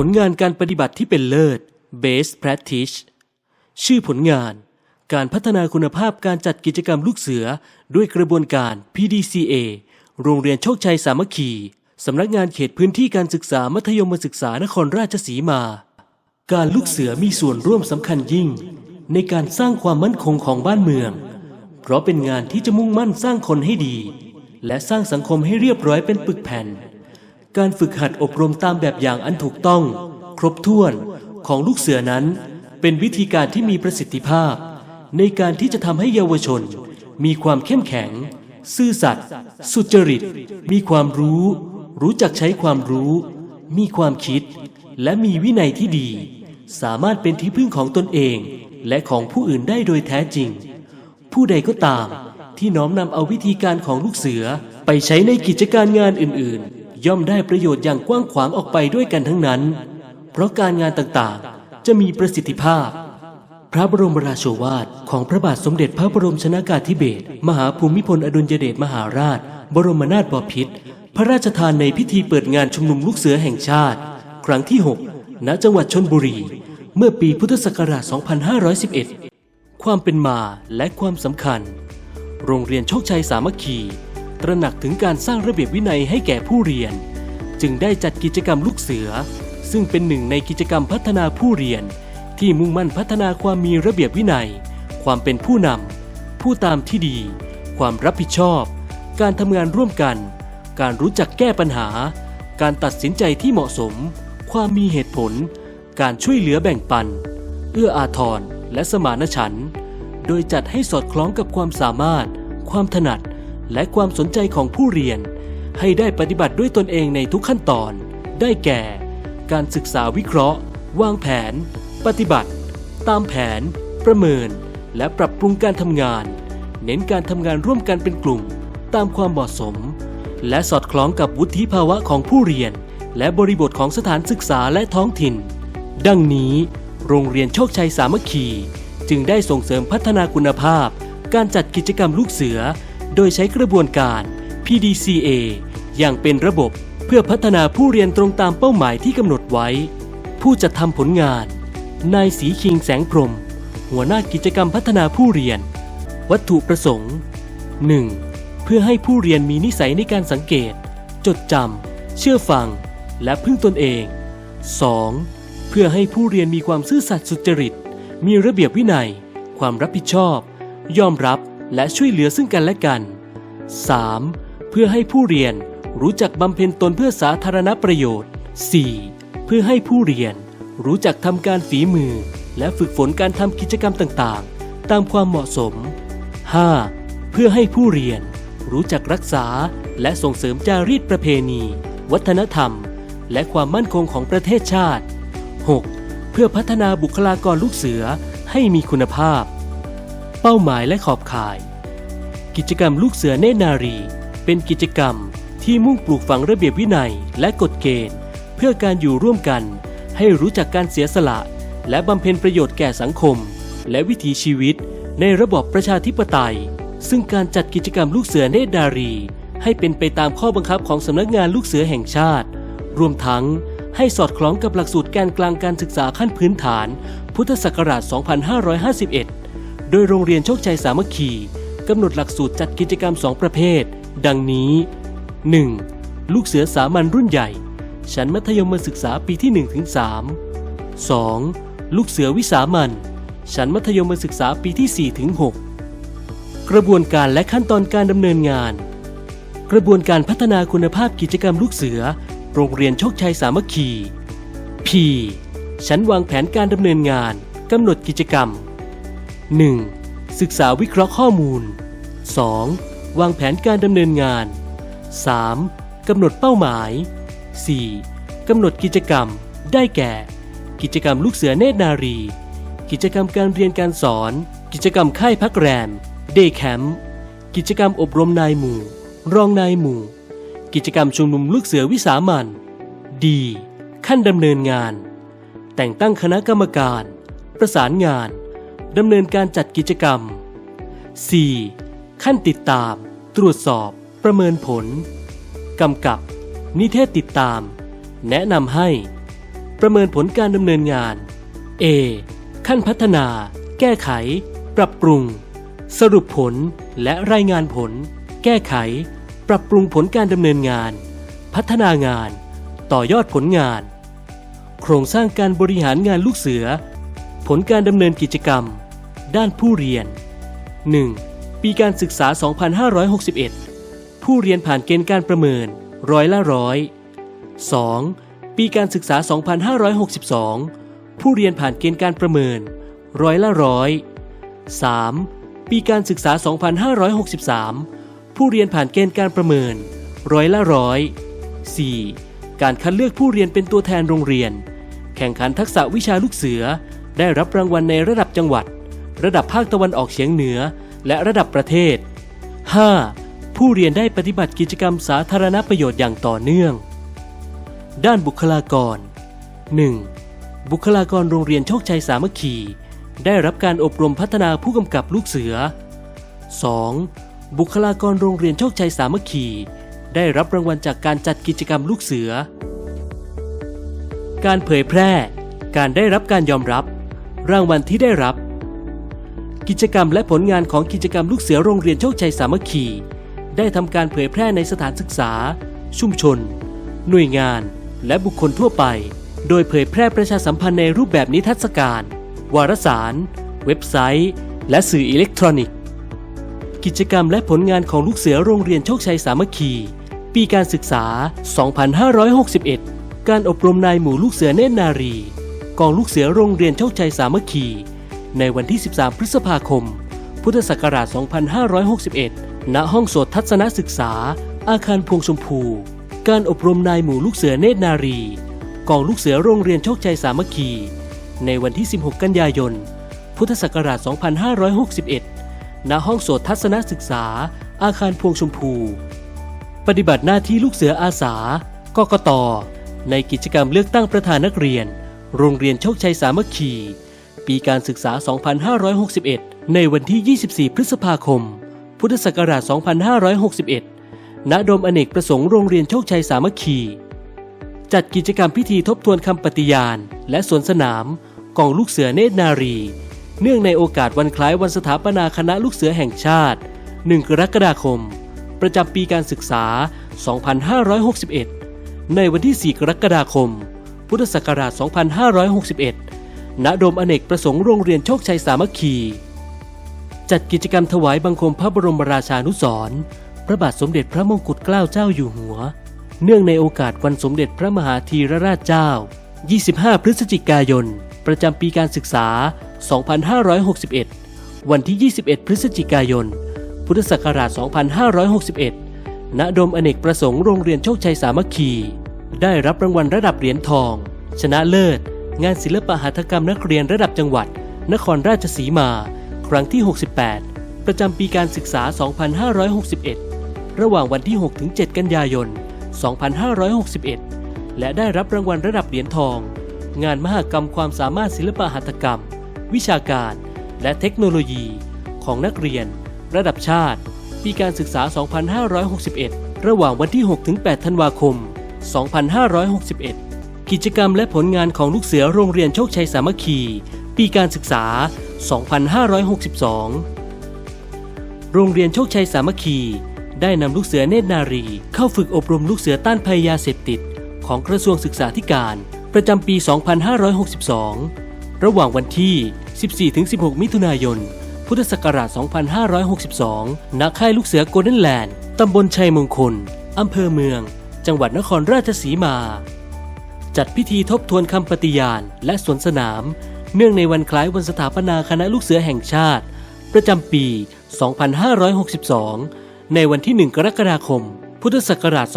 ผลงานการปฏิบัติที่เป็นเลิศ Best Practice ชื่อผลงาน การพัฒนาคุณภาพการจัดกิจกรรมลูกเสือ ด้วยกระบวนการ PDCA โรงเรียนโชคชัยสามัคคีสำนักงานเขตพื้นที่การศึกษามัธยมศึกษานครราชสีมา การลูกเสือมีส่วนร่วมสำคัญยิ่ง ในการสร้างความมั่นคงของบ้านเมือง เพราะเป็นงานที่จะมุ่งมั่นสร้างคนให้ดี และสร้างสังคมให้เรียบร้อยเป็นปึกแผ่น การฝึกหัดอบรมตามแบบอย่างอันถูกต้อง ครบถ้วนของลูกเสือนั้น เป็นวิธีการที่มีประสิทธิภาพ ในการที่จะทำให้เยาวชน มีความเข้มแข็ง ซื่อสัตย์สุจริต มีความรู้ รู้จักใช้ความรู้ มีความคิด และมีวินัยที่ดี สามารถเป็นที่พึ่งของตนเอง และของผู้อื่นได้โดยแท้จริง ผู้ใดก็ตามที่น้อมนำเอาวิธีการของลูกเสือไปใช้ในกิจการงานอื่น ๆ ย่อมได้ประโยชน์อย่างกว้างขวางออกไปด้วยกันทั้งนั้น เพราะการงานต่างๆ จะมีประสิทธิภาพ พระบรมราโชวาทของพระบาทสมเด็จพระบรมชนากาธิเบศรมหาภูมิพลอดุลยเดชมหาราช บรมนาถบพิตรพระราชทานในพิธีเปิดงานชุมนุมลูกเสือแห่งชาติ ครั้งที่ 6 ณ จังหวัดชนบุรี เมื่อปีพุทธศักราช 2511 ความเป็นมาและความสำคัญ โรงเรียนโชคชัยสามัคคี ตระหนักถึงการสร้างระเบียบวินัยให้แก่ผู้เรียน จึงได้จัดกิจกรรมลูกเสือ ซึ่งเป็นหนึ่งในกิจกรรมพัฒนาผู้เรียน ที่มุ่งมั่นพัฒนาความมีระเบียบวินัย ความเป็นผู้นำผู้ตามที่ดี ความรับผิดชอบ การทำงานร่วมกัน การรู้จักแก้ปัญหา การตัดสินใจที่เหมาะสม ความมีเหตุผล การช่วยเหลือแบ่งปัน เอื้ออาทรและสมานฉันท์โดยจัดให้สอดคล้องกับความสามารถ ความถนัด และความสนใจของผู้เรียน ให้ได้ปฏิบัติด้วยตนเองในทุกขั้นตอน ได้แก่ การศึกษาวิเคราะห์ วางแผน ปฏิบัติ ตามแผน ประเมิน และปรับปรุงการทำงาน เน้นการทำงานร่วมกันเป็นกลุ่ม ตามความเหมาะสม และสอดคล้องกับวุฒิภาวะของผู้เรียน และบริบทของสถานศึกษาและท้องถิ่น ดังนี้ โรงเรียนโชคชัยสามัคคี จึงได้ส่งเสริมพัฒนาคุณภาพ การจัดกิจกรรมลูกเสือ โดยใช้กระบวนการ PDCA อย่างเป็นระบบเพื่อพัฒนาผู้เรียนตรงตามเป้าหมายที่กำหนดไว้ ผู้จัดทำผลงาน นายศรีคิงแสงพรหมหัวหน้ากิจกรรมพัฒนาผู้เรียน วัตถุประสงค์ 1. เพื่อให้ผู้เรียนมีนิสัยในการสังเกต จดจำ เชื่อฟัง และพึ่งตนเอง 2. เพื่อให้ผู้เรียนมีความซื่อสัตย์สุจริต มีระเบียบวินัย ความรับผิดชอบ ยอมรับ และช่วยเหลือซึ่งกันและกัน 3. เพื่อให้ผู้เรียนรู้จักบำเพ็ญตนเพื่อสาธารณประโยชน์ 4. เพื่อให้ผู้เรียนรู้จักทำการฝีมือ และฝึกฝนการทำกิจกรรมต่างๆ ตามความเหมาะสม 5. เพื่อให้ผู้เรียนรู้จักรักษาและส่งเสริมจารีตประเพณี วัฒนธรรม และความมั่นคงของประเทศชาติ 6. เพื่อพัฒนาบุคลากรลูกเสือให้มีคุณภาพ เป้าหมายและขอบข่าย กิจกรรมลูกเสือเนนารี เป็นกิจกรรมที่มุ่งปลูกฝังระเบียบวินัยและกฎเกณฑ์ เพื่อการอยู่ร่วมกัน ให้รู้จักการเสียสละ และบำเพ็ญประโยชน์แก่สังคม และวิถีชีวิต ในระบอบประชาธิปไตย ซึ่งการจัดกิจกรรมลูกเสือเนตรนารี ให้เป็นไปตามข้อบังคับของสำนักงานลูกเสือแห่งชาติ รวมทั้งให้สอดคล้องกับหลักสูตรแกนกลางการศึกษาขั้นพื้นฐาน พุทธศักราช 2551 โดยโรงเรียนโชคชัยสามัคคีกำหนดหลักสูตรจัดกิจกรรม 2 ประเภท ดังนี้ 1. ลูกเสือสามัญรุ่นใหญ่ ชั้นมัธยมศึกษาปีที่1ถึง3 2. ลูกเสือวิสามัญชั้นมัธยมศึกษาปีที่4ถึง6กระบวนการและขั้นตอนการดำเนินงาน กระบวนการพัฒนาคุณภาพกิจกรรมลูกเสือ โรงเรียนโชคชัยสามัคคี P ชั้นวางแผนการดำเนินงานกำหนดกิจกรรม 1. ศึกษาวิเคราะห์ข้อมูล 2. วางแผนการดำเนินงาน 3. กำหนดเป้าหมาย 4. กำหนดกิจกรรม ได้แก่ กิจกรรมลูกเสือเนตรนารี กิจกรรมการเรียนการสอน กิจกรรมค่ายพักแรม เดย์แคมป์ กิจกรรมอบรมนายหมู่ รองนายหมู่ กิจกรรมชุมนุมลูกเสือวิสามันดี ขั้นดำเนินงาน แต่งตั้งคณะกรรมการ ประสานงาน ดำเนินการจัดกิจกรรม 4. ขั้นติดตาม ตรวจสอบ ประเมินผล กำกับ นิเทศติดตาม แนะนำให้ ประเมินผลการดำเนินงาน A ขั้นพัฒนา แก้ไข ปรับปรุง สรุปผลและรายงานผล แก้ไข ปรับปรุงผลการดำเนินงาน พัฒนางาน ต่อยอดผลงาน โครงสร้างการบริหารงานลูกเสือ ผลการดำเนินกิจกรรม ด้านผู้เรียน 1. ปีการศึกษา 2561 ผู้เรียนผ่านเกณฑ์การประเมินร้อยละร้อย 2. ปีการศึกษา 2562 ผู้เรียนผ่านเกณฑ์การประเมินร้อยละร้อย 3. ปีการศึกษา 2563 ผู้เรียนผ่านเกณฑ์การประเมินร้อยละร้อย 4. การคัดเลือกผู้เรียนเป็นตัวแทนโรงเรียน แข่งขันทักษะวิชาลูกเสือ ได้รับรางวัลในระดับจังหวัด ระดับภาคตะวันออกเฉียงเหนือ และระดับประเทศ 5. ผู้เรียนได้ปฏิบัติกิจกรรมสาธารณประโยชน์อย่างต่อเนื่อง ด้านบุคลากร 1. บุคลากรโรงเรียนโชคชัยสามัคคี ได้รับการอบรมพัฒนาผู้กำกับลูกเสือ 2. บุคลากรโรงเรียนโชคชัยสามัคคี ได้รับรางวัลจากการจัดกิจกรรมลูกเสือ การเผยแพร่ การได้รับการยอมรับ รางวัลที่ได้รับ กิจกรรมและผลงานของกิจกรรมลูกเสือโรงเรียนโชคชัยสามัคคี ได้ทำการเผยแพร่ในสถานศึกษา ชุมชน หน่วยงาน และบุคคลทั่วไป โดยเผยแพร่ประชาสัมพันธ์ในรูปแบบนิทรรศการ วารสาร เว็บไซต์ และสื่ออิเล็กทรอนิกส์ กิจกรรมและผลงานของลูกเสือโรงเรียนโชคชัยสามัคคี ปีการศึกษา 2561 การอบรมนายหมู่ลูกเสือเนตรนารี กองลูกเสือโรงเรียนโชคชัยสามัคคี ในวันที่ 13 พฤษภาคม พุทธศักราช 2561 ณ ห้องโสตทัศนศึกษา อาคารพวงชมพู การอบรมนายหมู่ลูกเสือเนตรนารี กองลูกเสือโรงเรียนโชคชัยสามัคคี ในวันที่ 16 กันยายน พุทธศักราช 2561 ณ ห้องโสตทัศนศึกษา อาคารพวงชมพู ปฏิบัติหน้าที่ลูกเสืออาสากกตในกิจกรรมเลือกตั้งประธานนักเรียน โรงเรียนโชคชัยสามัคคี ปีการศึกษา 2561 ในวันที่ 24 พฤษภาคม พุทธศักราช 2561 ณ โดมอเนกประสงค์โรงเรียนโชคชัยสามัคคี จัดกิจกรรมพิธีทบทวนคำปฏิญาณ และสวนสนามกองลูกเสือเนตรนารี เนื่องในโอกาสวันคล้ายวันสถาปนาคณะลูกเสือแห่งชาติ 1 กรกฎาคม ประจำปีการศึกษา 2561 ในวันที่ 4 กรกฎาคม พุทธศักราช 2561 ณโดมอเนกประสงค์โรงเรียนโชคชัยสามัคคี จัดกิจกรรมถวายบังคมพระบรมราชานุสรณ์พระบาทสมเด็จพระมงกุฎเกล้าเจ้าอยู่หัว เนื่องในโอกาสวันสมเด็จพระมหาธีรราชเจ้า 25 พฤศจิกายน ประจำปีการศึกษา 2561 วันที่ 21 พฤศจิกายน พุทธศักราช 2561 ณ โดมอเนกประสงค์โรงเรียนโชคชัยสามัคคี ได้รับรางวัลระดับเหรียญทอง ชนะเลิศ งานศิลปหัตถกรรมนักเรียนระดับจังหวัด นครราชสีมา ครั้งที่ 68 ประจำปีการศึกษา 2561 ระหว่างวันที่ 6-7 กันยายน 2561 และได้รับรางวัลระดับเหรียญทอง งานมหกรรมความสามารถศิลปหัตถกรรม วิชาการ และเทคโนโลยี ของนักเรียน ระดับชาติ ปีการศึกษา 2561 ระหว่างวันที่ 6-8 ธันวาคม 2561 กิจกรรมและผลงานของลูกเสือโรงเรียนโชคชัยสามัคคี ปีการศึกษา 2562 โรงเรียนโชคชัยสามัคคี ได้นำลูกเสือเนตรนารี เข้าฝึกอบรมลูกเสือต้านภัยยาเสพติด ของกระทรวงศึกษาธิการ ประจำปี 2562 ระหว่างวันที่ 14-16 มิถุนายน พุทธศักราช 2562 ณ ค่ายลูกเสือโกลเด้นแลนด์ ตำบลชัยมงคล อำเภอเมือง จังหวัดนครราชสีมา จัดพิธีทบทวนคำปฏิญาณ และสวนสนาม เนื่องในวันคล้ายวันสถาปนาคณะลูกเสือแห่งชาติ ประจำปี 2562 ในวันที่ 1 กรกฎาคม พุทธศักราช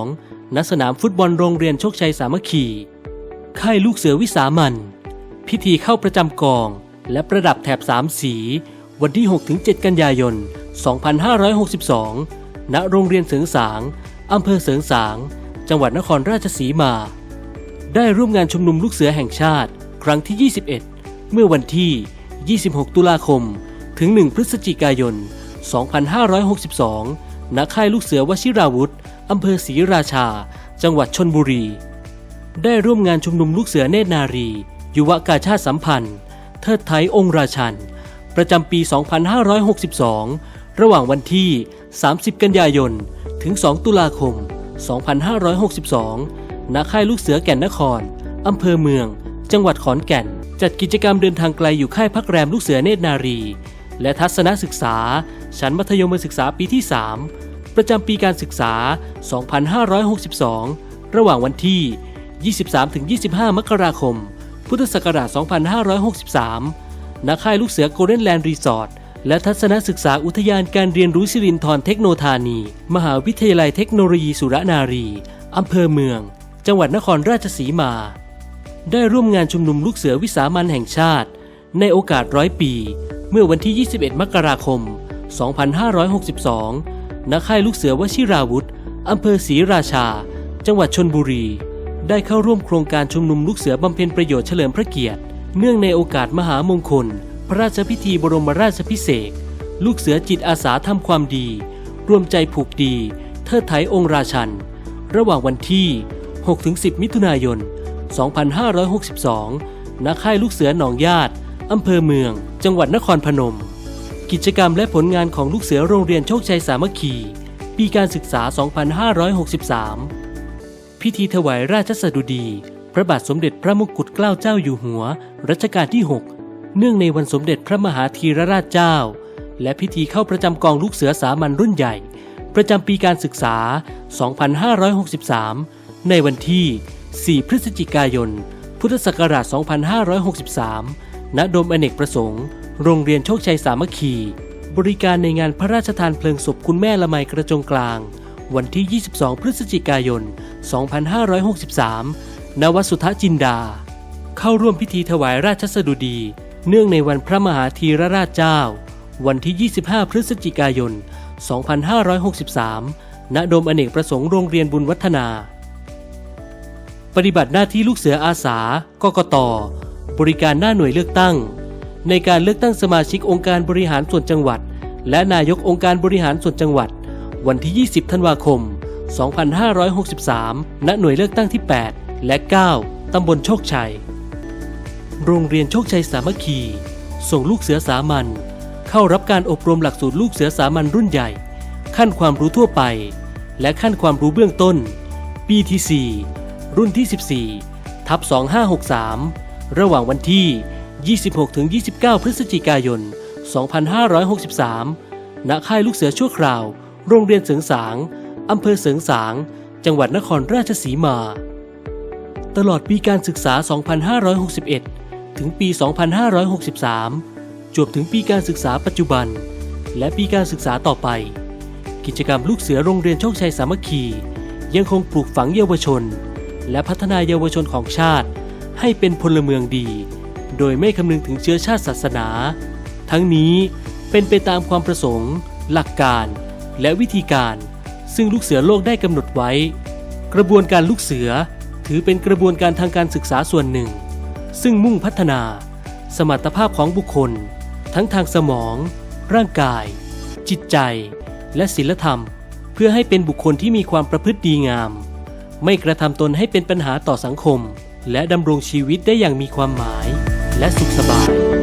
2562 ณ สนามฟุตบอลโรงเรียนโชคชัยสามัคคี ค่ายลูกเสือวิสามันพิธีเข้าประจำกอง และประดับแถบสามสี วันที่ 6-7 กันยายน 2562 ณ โรงเรียนเสริงสาง อำเภอเสริงสาง จังหวัดนครราชสีมา ได้ร่วมงานชุมนุมลูกเสือแห่งชาติ ครั้งที่ 21 เมื่อวันที่ 26 ตุลาคม ถึง 1 พฤศจิกายน 2562 ณ ค่ายลูกเสือวชิราวุธอำเภอศรีราชา จังหวัดชนบุรี ได้ร่วมงานชุมนุมลูกเสือเนตรนารี ยุวกาชาติสัมพันธ์ เทิดไทยองค์ราชัน ประจำปี 2562 ระหว่างวันที่ 30 กันยายน ถึง 2 ตุลาคม 2562 ณ ค่ายลูกเสือแก่นนคร อำเภอเมือง จังหวัดขอนแก่น จัดกิจกรรมเดินทางไกลอยู่ค่ายพักแรมลูกเสือเนตรนารี และทัศนศึกษา ชั้นมัธยมศึกษาปีที่ 3 ประจำปีการศึกษา 2562 ระหว่างวันที่ 23-25 มกราคม พุทธศักราช 2563 ณ ค่ายลูกเสือโกลเด้นแลนด์รีสอร์ท และทัศนศึกษาอุทยานการเรียนรู้สิรินทรเทคโนธานี มหาวิทยาลัยเทคโนโลยีสุรนารี อำเภอเมือง จังหวัดนครราชสีมา ได้ร่วมงานชุมนุมลูกเสือวิสามันแห่งชาติ ในโอกาสร้อยปี เมื่อวันที่ 21 มกราคม 2562 ณ ค่ายลูกเสือวชิราวุธ อำเภอศรีราชา จังหวัดชนบุรี ได้เข้าร่วมโครงการชุมนุมลูกเสือบำเพ็ญประโยชน์เฉลิมพระเกียรติ เนื่องในโอกาสมหามงคล พระราชพิธีบรมราชพิเศษลูกเสือจิตอาสาทำความดี รวมใจผูกดี เทิดไถองค์ราชัน ระหว่างวันที่ 6-10 มิถุนายน 2562 ณ ค่ายลูกเสือหนองญาติอำเภอเมือง จังหวัดนครพนม กิจกรรมและผลงานของลูกเสือโรงเรียนโชคชัยสามัคคี ปีการศึกษา 2563 พิธีถวายราชสดุดี พระบาทสมเด็จพระมงกุฎเกล้าเจ้าอยู่หัว รัชกาลที่ 6 เนื่องในวันสมเด็จพระมหาธีรราชเจ้า และพิธีเข้าประจำกองลูกเสือสามัญรุ่นใหญ่ ประจำปีการศึกษา 2563 ในวันที่ 4 พฤศจิกายน พุทธศักราช 2563 ณ โดมอเนกประสงค์ โรงเรียนโชคชัยสามัคคี บริการในงานพระราชทานเพลิงศพคุณแม่ละไมกระจงกลาง วันที่ 22 พฤศจิกายน 2563 ณ วัดสุทธจินดา เข้าร่วมพิธีถวายราชสดุดี เนื่องในวันพระมหาธีรราชเจ้า วันที่ 25 พฤศจิกายน 2563 ณ โดมอเนกประสงค์โรงเรียนบุญวัฒนา ปฏิบัติหน้าที่ลูกเสืออาสากกต บริการหน้าหน่วยเลือกตั้ง ในการเลือกตั้งสมาชิกองค์การบริหารส่วนจังหวัด และนายกองค์การบริหารส่วนจังหวัด วันที่ 20 ธันวาคม 2563 ณ หน่วยเลือกตั้งที่ 8 และ 9 ตำบลโชคชัย โรงเรียนโชคชัยสามัคคี ส่งลูกเสือสามัญเข้ารับการอบรมหลักสูตรลูกเสือสามัญรุ่นใหญ่ ขั้นความรู้ทั่วไป และขั้นความรู้เบื้องต้น ปีที่ 4 รุ่นที่ 14 ทับ 2563 ระหว่างวันที่ 26-29 พฤศจิกายน 2563 ณ ค่ายลูกเสือชั่วคราว โรงเรียนเสริงสาง อำเภอเสริงสาง จังหวัดนครราชสีมา ตลอดปีการศึกษา 2561 ถึงปี 2563 จวบถึงปีการศึกษาปัจจุบัน และปีการศึกษาต่อไป กิจกรรมลูกเสือโรงเรียนโชคชัยสามัคคี ยังคงปลูกฝังเยาวชน และพัฒนาเยาวชนของชาติ ให้เป็นพลเมืองดี โดยไม่คำนึงถึงเชื้อชาติศาสนา ทั้งนี้เป็นไปตามความประสงค์ หลักการ และวิธีการ ซึ่งลูกเสือโลกได้กำหนดไว้ กระบวนการลูกเสือถือเป็นกระบวนการทางการศึกษาส่วนหนึ่ง ซึ่งมุ่งพัฒนา สมรรถภาพของบุคคล ทั้งทางสมอง ร่างกาย จิตใจ และศีลธรรม เพื่อให้เป็นบุคคลที่มีความประพฤติดีงาม ไม่กระทำตนให้เป็นปัญหาต่อสังคม และดำรงชีวิตได้อย่างมีความหมาย และสุขสบาย